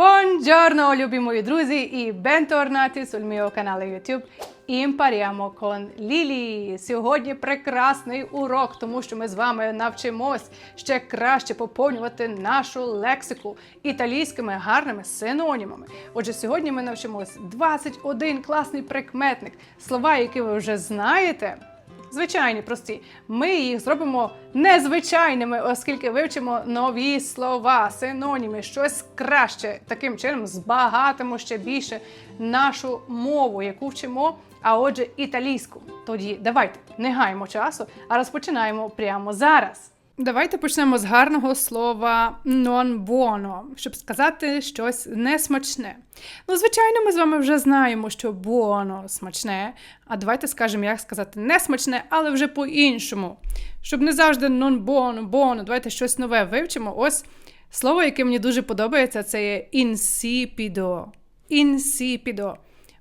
Buongiorno, любі мої друзі, і bentornati sul mio canale YouTube Impariamo con Lili. Сьогодні прекрасний урок, тому що ми з вами навчимось ще краще поповнювати нашу лексику італійськими гарними синонімами. Отже, сьогодні ми навчимось 21 класний прикметник, слова, які ви вже знаєте. Звичайні, прості. Ми їх зробимо незвичайними, оскільки вивчимо нові слова, синоніми, щось краще. Таким чином збагатимо ще більше нашу мову, яку вчимо, а отже, італійську. Тоді давайте не гаємо часу, а розпочинаємо прямо зараз. Давайте почнемо з гарного слова non buono, щоб сказати щось несмачне. Ну, звичайно, ми з вами вже знаємо, що buono – смачне. А давайте скажемо, як сказати несмачне, але вже по-іншому. Щоб не завжди non buono, buono, давайте щось нове вивчимо. Ось слово, яке мені дуже подобається, це є insipido. Insipido.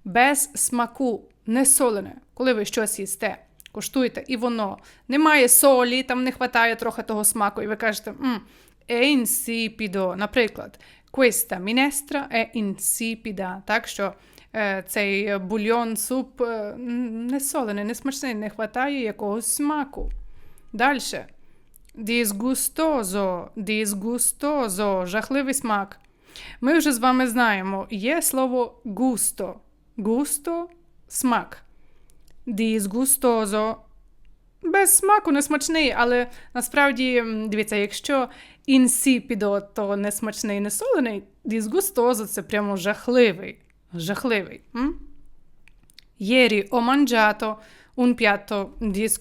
Без смаку, не солене, коли ви щось їсте. Куштуєте, і воно не має солі, там не вистачає трохи того смаку, і ви кажете, «М, è insipido». Наприклад, questa minestra è insipida. Так що е, цей бульйон, суп е, не солений, не смачний, не вистачає якогось смаку. Далі. Disgustoso, disgustoso, жахливий смак. Ми вже з вами знаємо, є слово густо. Густо смак. Disgustoso. Без смаку несмачний, але насправді, дивіться, якщо інсіпідо, то несмачний не солений, disgustoso – це прямо жахливий. Жахливий. М? Ieri ho mangiato un piatto dis-.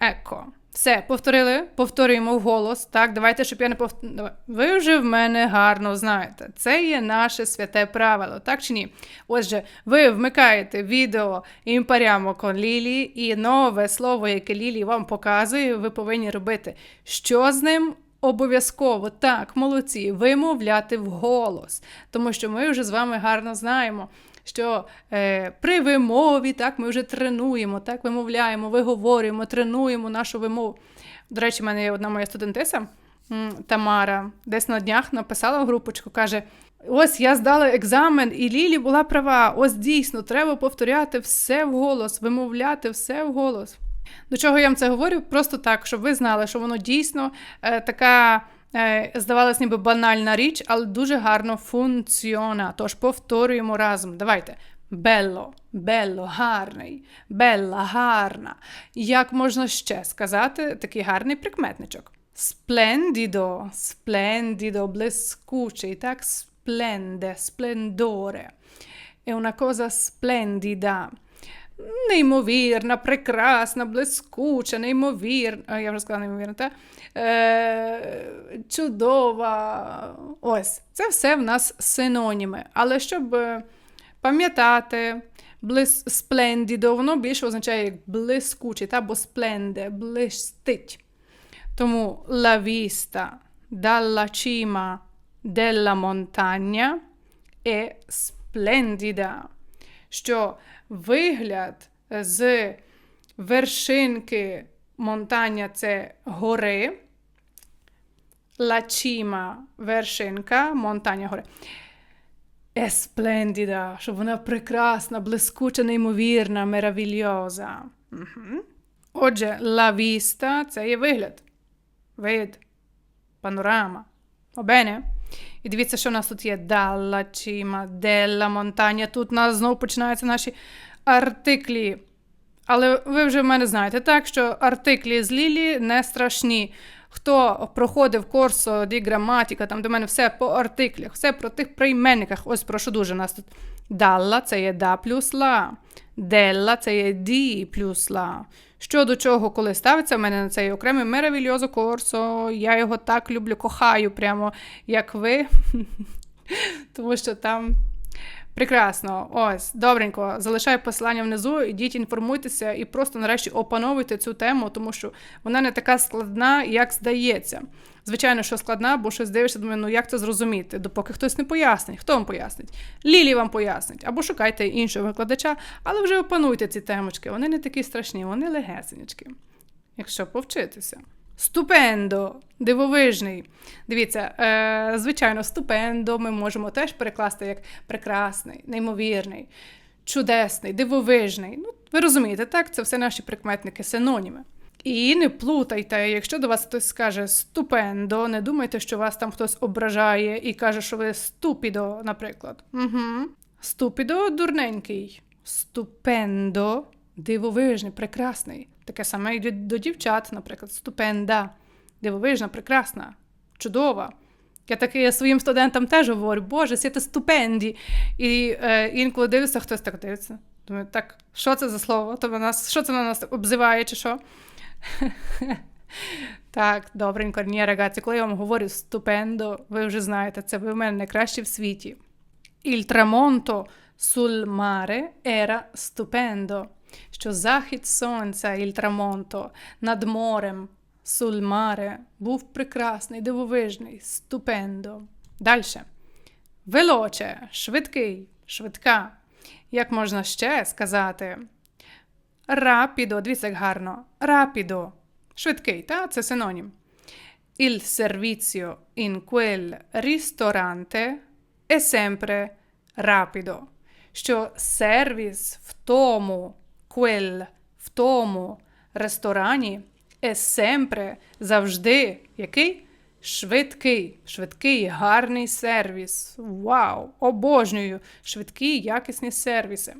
Ecco. Все, повторили, повторюємо вголос. Так, давайте, щоб я не пов... Давай. Ви вже в мене гарно знаєте. Це є наше святе правило, так чи ні? Отже, ви вмикаєте відео імпарямо con Лілі, і нове слово, яке Лілі вам показує, ви повинні робити. Що з ним? Обов'язково так, молодці, вимовляти вголос, тому що ми вже з вами гарно знаємо, що е, при вимові так ми вже тренуємо, так вимовляємо, виговорюємо, тренуємо нашу вимову. До речі, в мене є одна моя студентиса Тамара, десь на днях написала в групочку, каже: Ось я здала екзамен, і Лілі була права. Ось дійсно, треба повторяти все вголос, вимовляти все вголос. До чого я вам це говорю? Просто так, щоб ви знали, що воно дійсно е, така, здавалось, ніби банальна річ, але дуже гарно функціона. Тож повторюємо разом. Давайте. Белло, белло, гарний, белла, гарна. Як можна ще сказати такий гарний прикметничок? Сплендідо, сплендідо, блискучий, так, спленде, сплендоре. È una cosa splendida. Неймовірна, прекрасна, блискуча, неймовірна. Я вже сказала неймовірна, та? Е, чудова. Ось, це все в нас синоніми. Але щоб е, пам'ятати, сплендідо, воно більше означає як блискучий, та? спленде, блистить. Тому la vista dalla cima della montagna è splendida. Що вигляд з вершинки монтання це гори, cima – вершинка, монтання гори. Splendida, що вона прекрасна, блискуча, неймовірна, меравільоза. Угу. Отже, vista – це є вигляд. Вид, панорама. О, бене? І дивіться, що в нас тут є dalla cima, della montagna. Тут у нас знову починаються наші артиклі. Але ви вже в мене знаєте, так, що артиклі з Лілі не страшні. Хто проходив курсо ді граматика, там до мене все по артиклях, все про тих прийменниках. Ось прошу дуже. Нас тут dalla – це є да плюс ла. Della – це є ді плюс ла. Що до чого, коли ставиться в мене на цей окремий меравільозо корсо, я його так люблю, кохаю, прямо як ви. Тому що там прекрасно. Ось, добренько. Залишаю посилання внизу, ідіть, інформуйтеся і просто нарешті опановуйте цю тему, тому що вона не така складна, як здається. Звичайно, що складна, бо щось дивишся, думаю, ну як це зрозуміти, допоки хтось не пояснить. Хто вам пояснить? Лілі вам пояснить, або шукайте іншого викладача, але вже опануйте ці темочки. Вони не такі страшні, вони легесенечки. Якщо повчитися. Ступендо, дивовижний. Дивіться, е, звичайно, ступендо ми можемо теж перекласти як прекрасний, неймовірний, чудесний, дивовижний. Ну, Ви розумієте, так? Це все наші прикметники, синоніми. І не плутайте, якщо до вас хтось скаже ступендо, не думайте, що вас там хтось ображає і каже, що ви ступідо, наприклад. Угу. Ступідо дурненький. Ступендо дивовижний, прекрасний. Таке саме і до дівчат, наприклад, ступенда. Дивовижна, прекрасна, чудова. Я таки своїм студентам теж говорю, Боже, сіте ступенді. І е, інколи дивиться, хтось так дивиться. Думаю, так, що це за слово? То нас, Що це на нас обзиває, чи що? Так, добренько, ні, рагаці, коли я вам говорю ступендо, ви вже знаєте, це ви в мене найкращі в світі. Il tramonto sul mare era stupendo що захід сонця il tramonto над морем sul mare був прекрасний, дивовижний, ступендо. Далі. Велоче, швидкий, швидка. Як можна ще сказати? Рапідо, дивіться, як гарно. Рапідо. Швидкий, та? це синонім. Il servizio in quel ristorante è sempre rapido. Що сервіс в тому quel в тому ресторані е sempre завжди який? Швидкий, швидкий, гарний сервіс. Вау! Обожнюю! Швидкі, якісні сервіси.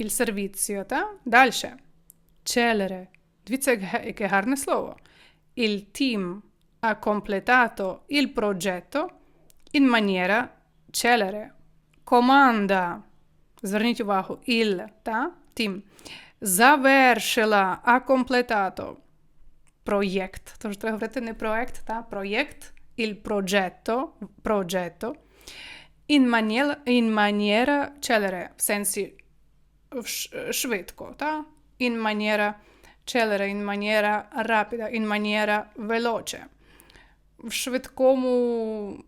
Il servizio, та? Далі. Celere. Дивіться, яке гарне слово. Il team ha completato il progetto in maniera celere. Команда. Зверніть увагу, il, та? Team завершила акомплетато проєкт. Тож треба говорити не проект, та проєкт, il progetto, progetto, in maniera, in в сенсі швидко, та? in maniera celere, in maniera rapida, in maniera veloce. В швидкому,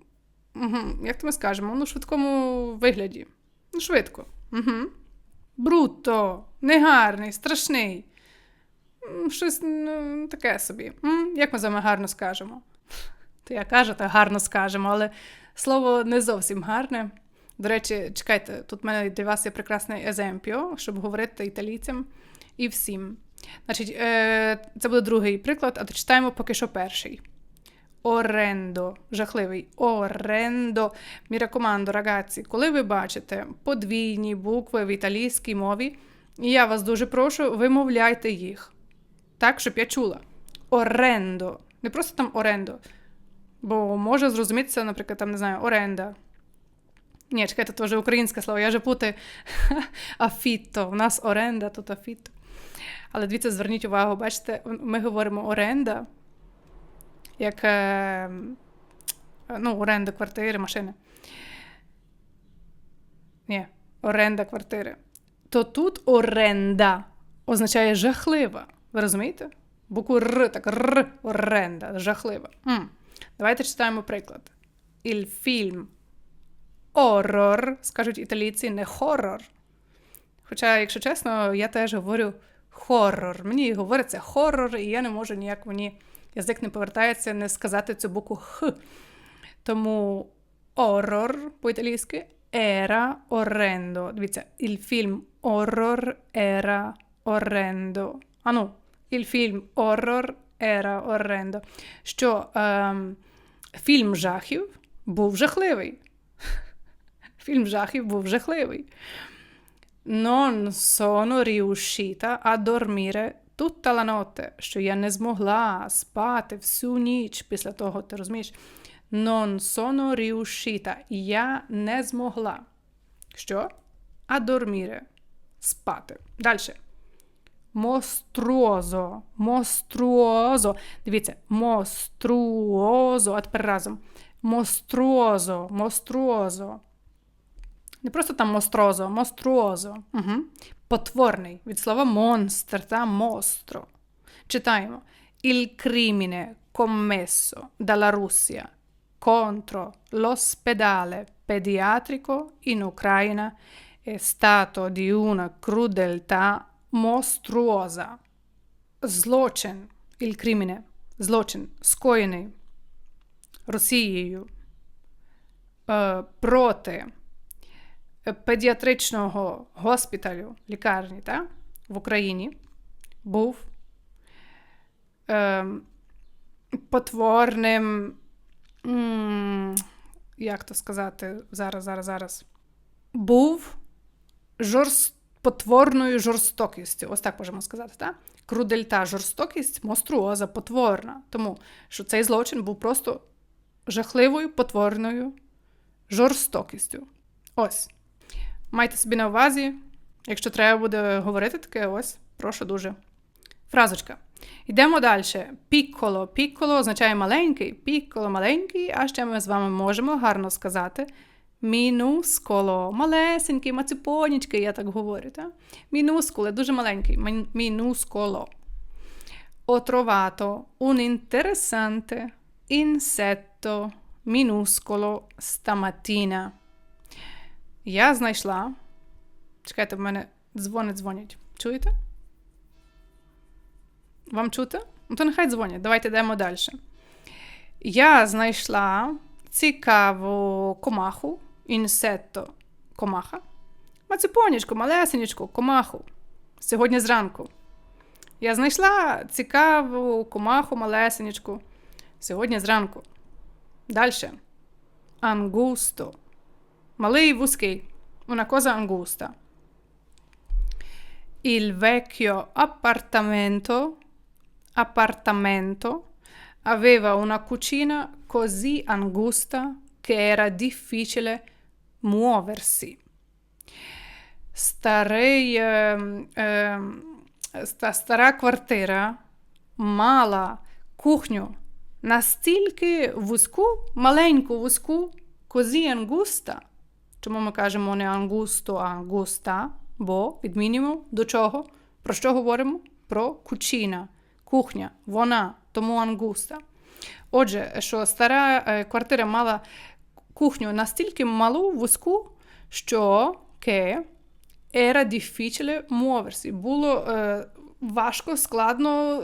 як то ми скажемо, ну, в швидкому вигляді. Ну, швидко. Угу. Брутто, негарний, страшний. Щось ну, таке собі. Як ми з вами гарно скажемо? То я кажу, так гарно скажемо, але слово не зовсім гарне. До речі, чекайте, тут в мене для вас є прекраснийеземпіо, щоб говорити італійцям і всім. Значить, е, Це буде другий приклад, а то читаємо поки що перший. Орендо, жахливий. Орендо. Мі рекомандо, рагazzi, коли ви бачите подвійні букви в італійській мові, я вас дуже прошу, вимовляйте їх. Так, щоб я чула. Орендо. Не просто там орендо. Бо може зрозумітися, наприклад, там, не знаю, оренда. Ні, чекайте, це вже українське слово, я вже путаю афіто. У нас оренда, тут афіто. Але дивіться, зверніть увагу, бачите, ми говоримо оренда як е, ну, оренда квартири, машини. Ні, оренда квартири. То тут оренда означає жахлива. Ви розумієте? Букву Р, так Р, оренда, жахлива. М. Давайте читаємо приклад. Il film horror, скажуть італійці, не хоррор. Хоча, якщо чесно, я теж говорю хоррор. Мені говориться хоррор, і я не можу ніяк мені язик не повертається не сказати цю букву Х. Тому horror по-італійськи era orrendo. Дивіться, il film horror era orrendo. Ану, il film horror era orrendo. Що ем, фільм жахів був жахливий. Фільм жахів був жахливий. Non sono riuscita a dormire tutta la notte, що я не змогла спати всю ніч після того, ти розумієш? Non sono riuscita. Я не змогла. Що? А dormire. Спати. Далі. Моструозо. Моструозо. Дивіться, моструозо. А тепер разом. Моструозо. Моструозо. Не просто там мострозо, моструозо. Угу потворний. Від слова монстр та мостро. Читаємо. Il crimine commesso dalla Russia contro l'ospedale pediatrico in Ucraina è stato di una crudeltà mostruosa. Злочин, il crimine, злочин скоєний Росією е, проти педіатричного госпіталю лікарні та, в Україні був е, потворним, як то сказати, зараз, зараз, зараз, був жорст, потворною жорстокістю. Ось так можемо сказати, так? Крудельта, жорстокість, монструоза, потворна. Тому що цей злочин був просто жахливою потворною жорстокістю. Ось. Майте собі на увазі, якщо треба буде говорити таке, ось, прошу дуже. Фразочка. Йдемо далі. Пікколо. Пікколо означає маленький, пікколо маленький, а ще ми з вами можемо гарно сказати. Мінусколо, малесенький, маципонічкий, я так говорю. Так? Мінускуле, дуже маленький. Мінусколо. Ho trovato un interessante insetto. Я знайшла. Чекайте, в мене дзвони дзвонять. Чуєте? Вам чути? Ну, то нехай дзвонять. Давайте йдемо далі. Я знайшла цікаву комаху, інсетто комаха. Мацепонічку, малесенечку, комаху. Сьогодні зранку. Я знайшла цікаву комаху, малесенечку. Сьогодні зранку. Далі. Ангусто. Малий вузький. Una cosa angusta. Il vecchio appartamento, appartamento aveva una cucina così angusta che era difficile muoversi. Старий, е, е, ста, стара квартира мала кухню настільки вузьку, маленьку вузьку, козі ангуста. Чому ми кажемо не ангусто, а ангуста? Бо відмінюємо до чого? Про що говоримо? Про кучина, кухня, вона, тому ангуста. Отже, що стара е, квартира мала кухню настільки малу, вузьку, що ке era difficile muoversi. Було е, важко, складно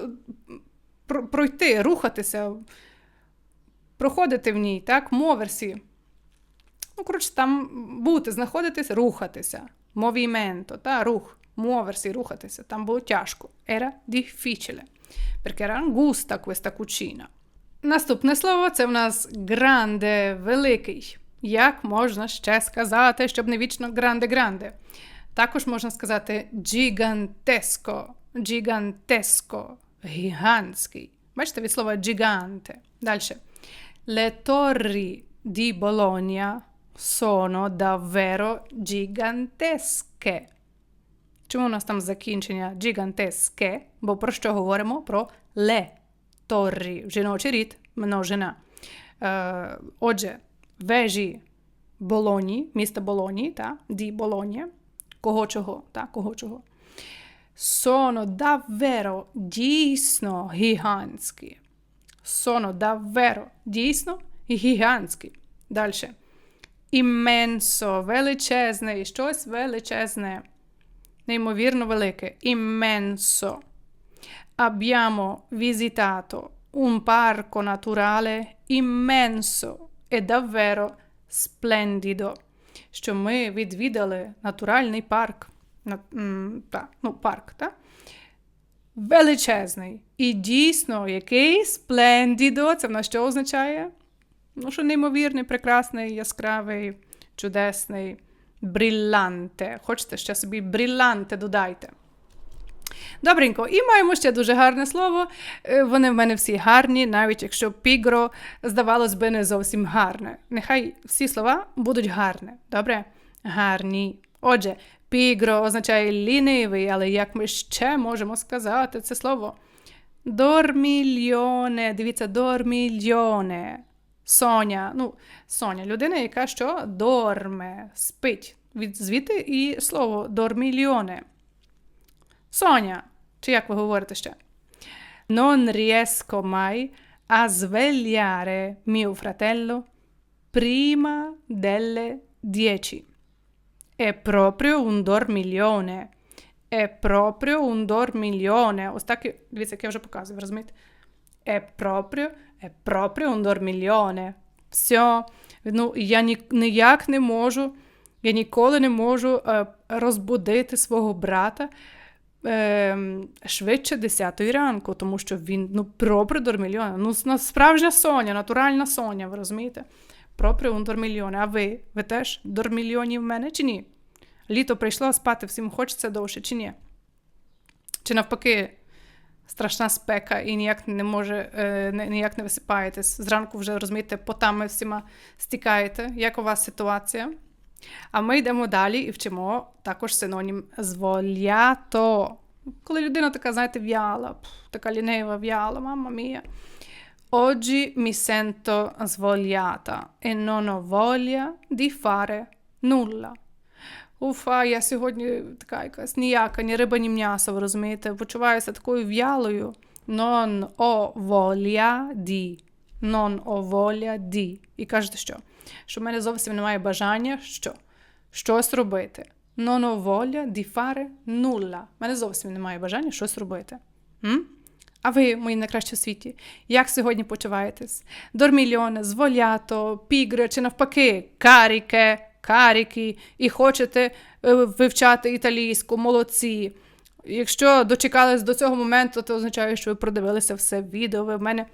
пройти, рухатися, проходити в ній, так, моверсі. Ну, коротше, там бути, знаходитись, рухатися. Movimento, та, рух, muoversi, рухатися. Там було тяжко. Era difficile. Perché era angusta questa cucina. Наступне слово це в нас гранде, великий. Як можна ще сказати, щоб не вічно гранде-гранде? Також можна сказати гігантеско, гігантеско, гігантський. Бачите від слова гіганте. Далі. Le torri di Bologna sono davvero gigantesche. Чому у нас там закінчення gigantesche? Бо про що говоримо? Про le torri, жіночий рід, множина. Е, Отже, вежі Болоні, міста Болоні, та, ді Болонія, кого чого, та, кого чого. Sono davvero дійсно гігантські. Sono davvero дійсно гігантські. Далі. Імменсо, величезне, і щось величезне. Неймовірно велике. Імменсо. Abbiamo visitato un parco naturale immenso e davvero splendido. Що ми відвідали натуральний парк. Та, ну, парк, так? Величезний. І дійсно, який сплендідо, це в нас що означає? Ну, що неймовірний, прекрасний, яскравий, чудесний, брилланте. Хочете ще собі брилланте додайте. Добренько, і маємо ще дуже гарне слово. Е, вони в мене всі гарні, навіть якщо пігро, здавалось би, не зовсім гарне. Нехай всі слова будуть гарні. Добре? Гарні. Отже, пігро означає лінивий, але як ми ще можемо сказати це слово? Дормільйоне. Дивіться, дормільйоне. Соня. Ну, Соня, людина, яка що дорме, спить. Від звідти і слово дормільйоне. Соня. Чи як ви говорите ще? Non riesco mai a svegliare mio fratello prima delle dieci. È proprio un dormiglione. È proprio un dormiglione. Ось так, дивіться, як я вже показую, розумієте? È proprio, è proprio un dormiglione. Все. Ну, я ні, ніяк не можу, я ніколи не можу е, розбудити свого брата е, швидше 10 ранку, тому що він ну, пропри дормільйоне. Ну, справжня Соня, натуральна Соня, ви розумієте? Пропри un дормільйоне. А ви? Ви теж дормільйоні в мене чи ні? Літо прийшло, спати всім хочеться довше, чи ні? Чи навпаки, страшна спека і ніяк не може, е, ніяк не висипаєтесь. Зранку вже розумієте, потами всіма стікаєте. Як у вас ситуація? А ми йдемо далі і вчимо також синонім звольято. Коли людина така, знаєте, в'яла, така лінива в'яла, мамма мія. Oggi mi sento svogliata e non ho voglia di fare nulla. Уфа, я сьогодні така якась ніяка, ні риба, ні м'ясо, ви розумієте? Почуваюся такою в'ялою. Non ho voglia di. Non ho voglia di. І кажете, що? Що в мене зовсім немає бажання що? щось робити. Non ho voglia di fare nulla. В мене зовсім немає бажання щось робити. М? А ви, мої найкращі у світі, як сьогодні почуваєтесь? Дормільйоне, зволято, пігре чи навпаки, каріке, каріки, і хочете е, вивчати італійську, молодці. Якщо дочекались до цього моменту, то означає, що ви продивилися все відео. Ви в мене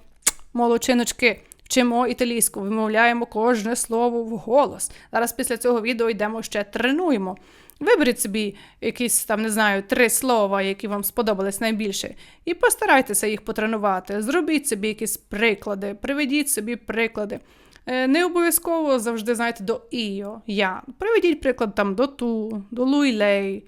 молодчиночки. Вчимо італійську, вимовляємо кожне слово в голос. Зараз після цього відео йдемо ще тренуємо. Виберіть собі якісь там, не знаю, три слова, які вам сподобались найбільше, і постарайтеся їх потренувати. Зробіть собі якісь приклади, приведіть собі приклади. Е, Не обов'язково завжди, знаєте, до іо, я. Приведіть приклад там до ту, до луйлей,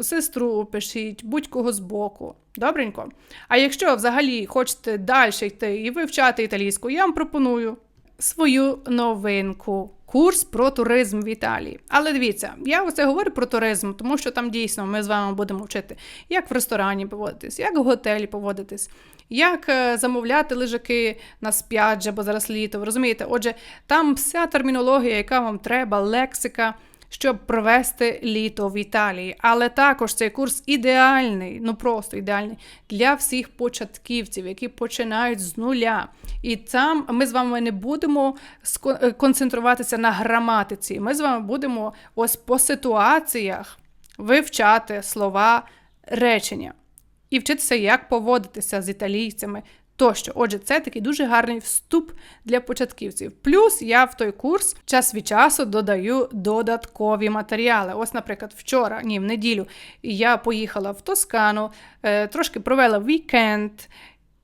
сестру пишіть, будь-кого з боку. Добренько. А якщо взагалі хочете далі йти і вивчати італійську, я вам пропоную свою новинку. Курс про туризм в Італії. Але дивіться, я оце говорю про туризм, тому що там дійсно ми з вами будемо вчити, як в ресторані поводитись, як в готелі поводитись, як е, замовляти лежаки на сп'яджі, бо зараз літо. Ви розумієте? Отже, там вся термінологія, яка вам треба, лексика щоб провести літо в Італії. Але також цей курс ідеальний, ну просто ідеальний для всіх початківців, які починають з нуля. І там ми з вами не будемо е, концентруватися на граматиці. Ми з вами будемо ось по ситуаціях вивчати слова речення і вчитися, як поводитися з італійцями. Тощо, отже, це такий дуже гарний вступ для початківців. Плюс я в той курс час від часу додаю додаткові матеріали. Ось, наприклад, вчора, ні, в неділю, я поїхала в Тоскану, е, трошки провела вікенд.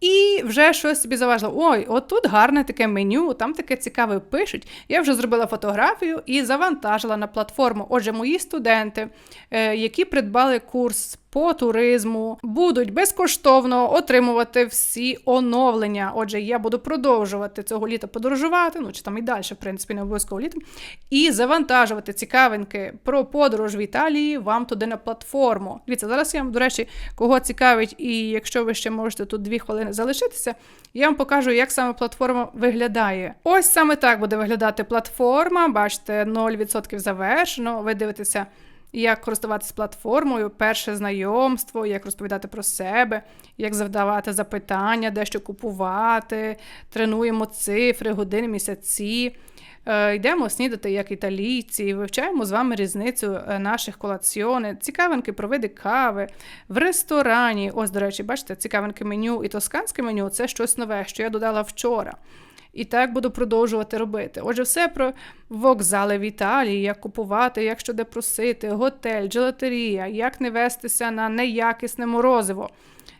І вже щось собі заважила. Ой, отут гарне таке меню, там таке цікаве пишуть. Я вже зробила фотографію і завантажила на платформу. Отже, мої студенти, е, які придбали курс по туризму, будуть безкоштовно отримувати всі оновлення. Отже, я буду продовжувати цього літа подорожувати, ну чи там і далі, в принципі, не обов'язково літом, і завантажувати цікавинки про подорож в Італії вам туди на платформу. Дивіться, зараз я вам, до речі, кого цікавить, і якщо ви ще можете тут дві хвилини залишитися, я вам покажу, як саме платформа виглядає. Ось саме так буде виглядати платформа. Бачите, 0% завершено. Ви дивитеся. Як користуватися платформою, перше знайомство, як розповідати про себе, як завдавати запитання, де що купувати, тренуємо цифри, години, місяці. Е, Йдемо снідати як італійці, вивчаємо з вами різницю е, наших колаціони, цікавинки про види кави в ресторані. Ось, до речі, бачите, цікавинки меню і тосканське меню це щось нове, що я додала вчора. І так буду продовжувати робити. Отже, все про вокзали в Італії, як купувати, як що де просити, готель, джелатерія, як не вестися на неякісне морозиво,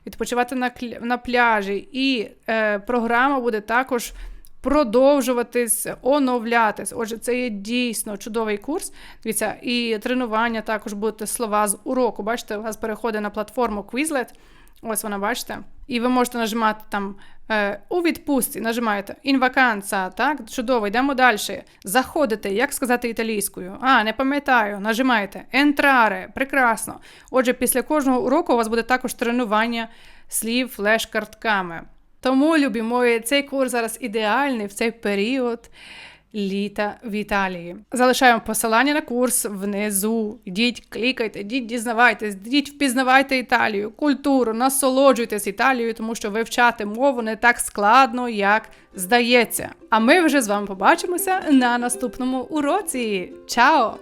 відпочивати на, на пляжі. І е, програма буде також продовжуватись, оновлятись. Отже, це є дійсно чудовий курс. Дивіться, і тренування також будете слова з уроку. Бачите, у вас переходить на платформу Quizlet. Ось вона, бачите. І ви можете нажимати там у відпустці, нажимаєте in так? Чудово, йдемо далі. Заходите, як сказати італійською? А, не пам'ятаю, нажимаєте entrare, прекрасно. Отже, після кожного уроку у вас буде також тренування слів флеш-картками. Тому, любі мої, цей курс зараз ідеальний в цей період. Літа в Італії. Залишаємо посилання на курс внизу. Йдіть, клікайте, йдіть, дізнавайтесь, йдіть, впізнавайте Італію, культуру, насолоджуйтесь Італією, тому що вивчати мову не так складно, як здається. А ми вже з вами побачимося на наступному уроці. Чао!